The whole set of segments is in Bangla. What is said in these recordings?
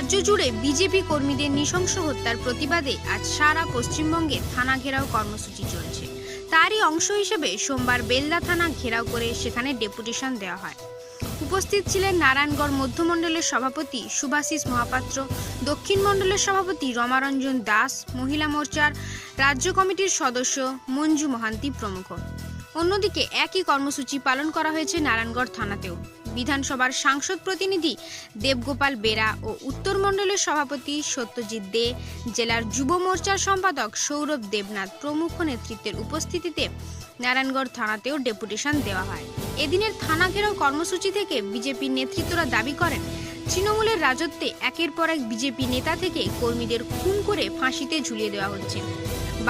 রাজ্য জুড়ে বিজেপি কর্মীদের নৃশংস হত্যার প্রতিবাদে আজ সারা পশ্চিমবঙ্গে থানা ঘেরাও কর্মসূচি চলছে। তারই অংশ হিসেবে সোমবার বেলদা থানা ঘেরাও করে সেখানে ডেপুটেশন দেওয়া হয়। উপস্থিত ছিলেন নারায়ণগড় মধ্যমণ্ডলের সভাপতি সুভাষিস মহাপাত্র দক্ষিণ মণ্ডলের সভাপতি রমারঞ্জন দাস, মহিলা মোর্চার রাজ্য কমিটির সদস্য মঞ্জু মহান্তি প্রমুখ। অন্যদিকে একই কর্মসূচি পালন করা হয়েছে নারায়ণগড় থানাতেও। বিধানসভার সাংসদ প্রতিনিধি দেবগোপাল বেরা ও উত্তর মণ্ডলের সভাপতি সত্যজিৎ দে, জেলার যুব মোর্চার সম্পাদক সৌরভ দেবনাথ প্রমুখ নেতৃত্বের উপস্থিতিতে নারায়ণগড় থানাতেও ডেপুটেশন দেওয়া হয়। এদিনের থানা ঘেরাও কর্মসূচি থেকে বিজেপির নেতৃত্বরা দাবি করেন, তৃণমূলের রাজত্বে একের পর এক বিজেপি নেতা থেকে কর্মীদের খুন করে ফাঁসিতে ঝুলিয়ে দেওয়া হচ্ছে।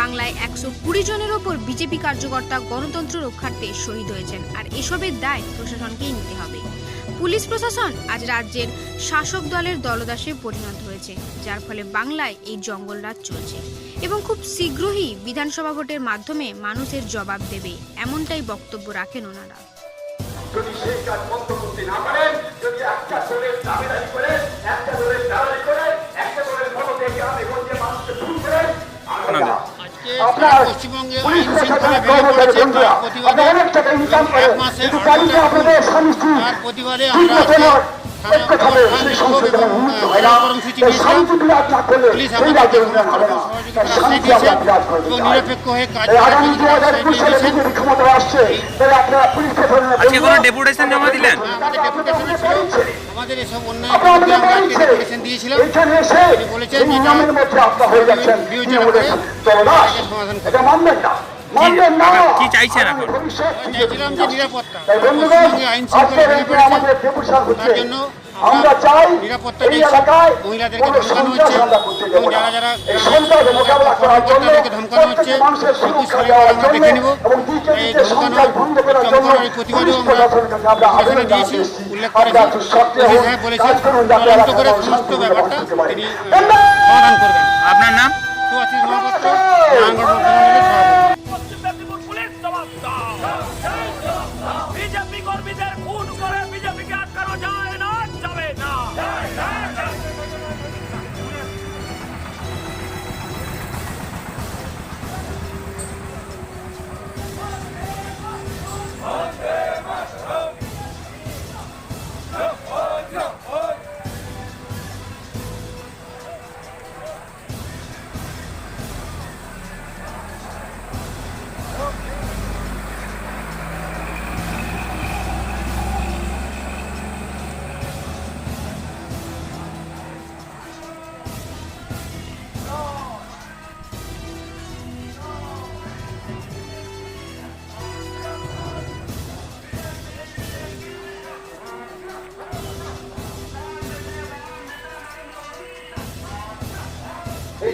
বাংলায় একশো কুড়ি জনের ওপর বিজেপি কার্যকর্তা গণতন্ত্র রক্ষার্থে শহীদ হয়েছেন, আর এসবের দায় প্রশাসনকেই নিতে হবে। পুলিশ প্রশাসন আজ রাজ্যের শাসক দলের দলদাসে পরিণত হয়েছে, যার ফলে বাংলায় এই জঙ্গলরাজ চলছে। এবং খুব শীঘ্রই বিধানসভা ভোটের মাধ্যমে মানুষের জবাব দেবে, এমনটাই বক্তব্য রাখেন ওনারা। যদি সেই কাজ বন্ধ করতে না পারেন, যদি একটা দলের দাবিদারি করে, একটা দলের পশ্চিমবঙ্গে আইন শৃঙ্খলা ভেঙে পড়েছে তার প্রতিবাদে অনেক টাকা ইনকাম এবং এক মাসে কিন্তু আঠারোটা আপনাদের তার প্রতিবাদে আমরা আজকে সময় থানা ঐক্য হবে, সেই সংসদে এবং উন্নীত হয় না। কর্মসূচি শান্তি বিরাজ না করলে সেই আমাদের রাজ্যে উন্নয়ন হবে না। তাই শান্তি আমরা বিরাজ করতে এবং চাই। নিরপেক্ষ হয়ে কাজ এই করার আগামী জন্য দু হাজার একুশ সালে বিজেপি ক্ষমতায় আসছে তাই আপনারা পুলিশ প্রশাসনের আজকে কোনো ডেপুটেশন জমা দিলেন আমাদের ডেপুটেশনে ছিল আমাদের এসব অন্যায় ডেপুটেশন দিয়েছিলাম এসে বলেছেন নিয়মের মধ্যে আপনারা হয়ে যাচ্ছেন বিবেচনা তৃণমূলের করে সমাধান এটা মানবেন না কি চাইছেন এখন? চাইছিলাম যে নিরাপত্তা। আইন তার জন্য আমরা চাই নিরাপত্তা মহিলাদেরকে ধমকানো হচ্ছে এবং যারা যারা ধমকানো হচ্ছে একুশ সালে আমরা দেখে নিব এই ধমকানো প্রতিবাদেও আমরা দিয়েছি উল্লেখ করেছি। সাহেব বলেছেন তদন্ত করে সমস্ত ব্যাপারটা তিনি সমাধান করবেন। আপনার নাম? খুন করে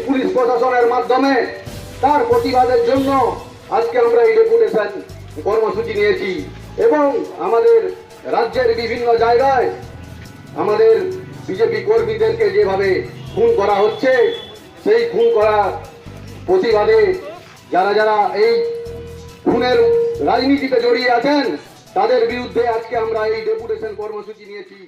পুলিশ প্রশাসনের মাধ্যমে তার প্রতিবাদের জন্য আজকে আমরা এই ডেপুটেশন কর্মসূচি নিয়েছি এবং আমাদের রাজ্যের বিভিন্ন জায়গায় আমাদের বিজেপি কর্মীদেরকে যেভাবে খুন করা হচ্ছে, সেই খুন করা প্রতিবাদে যারা যারা এই খুনের রাজনীতিতে জড়িয়ে আছেন, তাদের বিরুদ্ধে আজকে আমরা এই ডেপুটেশন কর্মসূচি নিয়েছি।